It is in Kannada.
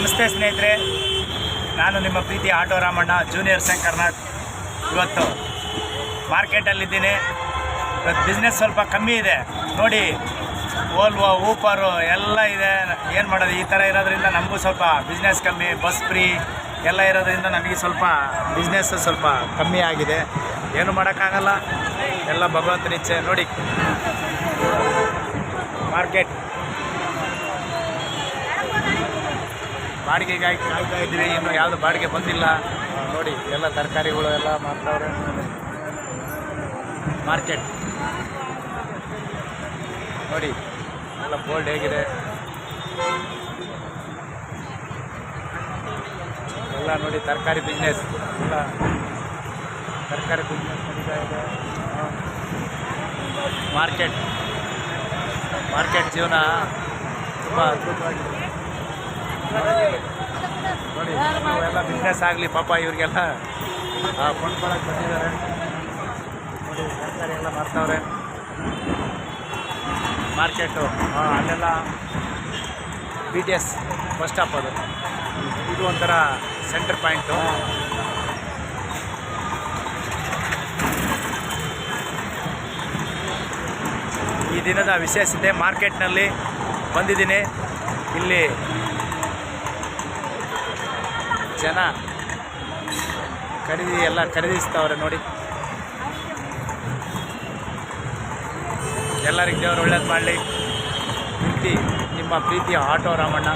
ನಮಸ್ತೆ ಸ್ನೇಹಿತರೆ. ನಾನು ನಿಮ್ಮ ಪ್ರೀತಿ ಆಟೋ ರಾಮಣ್ಣ ಜೂನಿಯರ್ ಶಂಕರ್ನಾಥ್ ಇವತ್ತು ಮಾರ್ಕೆಟಲ್ಲಿದ್ದೀನಿ. ಇವತ್ತು ಬಿಸ್ನೆಸ್ ಸ್ವಲ್ಪ ಕಮ್ಮಿ ಇದೆ. ನೋಡಿ ಓಲ್ವೋ ಊಪರು ಎಲ್ಲ ಇದೆ. ಏನು ಮಾಡೋದು, ಈ ಥರ ಇರೋದ್ರಿಂದ ನಮಗೂ ಸ್ವಲ್ಪ ಬಿಸ್ನೆಸ್ ಕಮ್ಮಿ ಬಸ್ ಫ್ರೀ ಎಲ್ಲ ಇರೋದ್ರಿಂದ ನಮಗೆ ಸ್ವಲ್ಪ ಬಿಸ್ನೆಸ್ ಸ್ವಲ್ಪ ಕಮ್ಮಿ ಆಗಿದೆ. ಏನು ಮಾಡೋಕ್ಕಾಗಲ್ಲ. ಎಲ್ಲ ಭಗವಂತನ ಇಚ್ಛೆ. ನೋಡಿ ಮಾರ್ಕೆಟ್ ಬಾಡಿಗೆಗಾಗಿ ಕಾಯ್ತಾ ಇದ್ದೀವಿ. ಇನ್ನು ಯಾವುದು ಬಾಡಿಗೆ ಬಂದಿಲ್ಲ. ನೋಡಿ, ಎಲ್ಲ ತರಕಾರಿಗಳು ಎಲ್ಲ ಮಾಡ್ತಾವ್ರೆ ಮಾರ್ಕೆಟ್ ನೋಡಿ, ಎಲ್ಲ ಬೋಲ್ಡ್ ಹೇಗಿದೆ. ಎಲ್ಲ ನೋಡಿ, ತರಕಾರಿ ಬಿಸ್ನೆಸ್ ಎಲ್ಲ ತರಕಾರಿ ಬಿಸ್ನೆಸ್ ನಡೀತಾ ಇದೆ. ಮಾರ್ಕೆಟ್ ಮಾರ್ಕೆಟ್ ಜೀವನ ತುಂಬ ಅದ್ಭುತವಾಗಿದೆ. ನೋಡಿ ಎಲ್ಲ ಬಿಸ್ನೆಸ್ ಆಗಲಿ ಪಾಪ ಇವ್ರಿಗೆಲ್ಲ. ಕೊಂಡ್ಕೊಳಕ್ಕೆ ಬಂದಿದ್ದಾರೆ. ನೋಡಿ, ತರಕಾರಿ ಎಲ್ಲ ಮಾರ್ತವ್ರೆ. ಮಾರ್ಕೆಟು ಅಲ್ಲೆಲ್ಲ B T S bus stop ಅದು. ಇದು ಒಂಥರ ಸೆಂಟರ್ ಪಾಯಿಂಟು ಈ ದಿನದ ವಿಶೇಷತೆ ಮಾರ್ಕೆಟ್ನಲ್ಲಿ ಬಂದಿದ್ದೀನಿ. ಇಲ್ಲಿ ಜನ ಖರೀದಿ ಎಲ್ಲ ಖರೀದಿಸ್ತಾವ್ರೆ ನೋಡಿ. ಎಲ್ಲರಿಗೆ ದೇವರು ಒಳ್ಳೇದು ಮಾಡಲಿ. ಪ್ರೀತಿ ನಿಮ್ಮ ಪ್ರೀತಿಯ ಆಟೋ ರಾಮಣ್ಣ.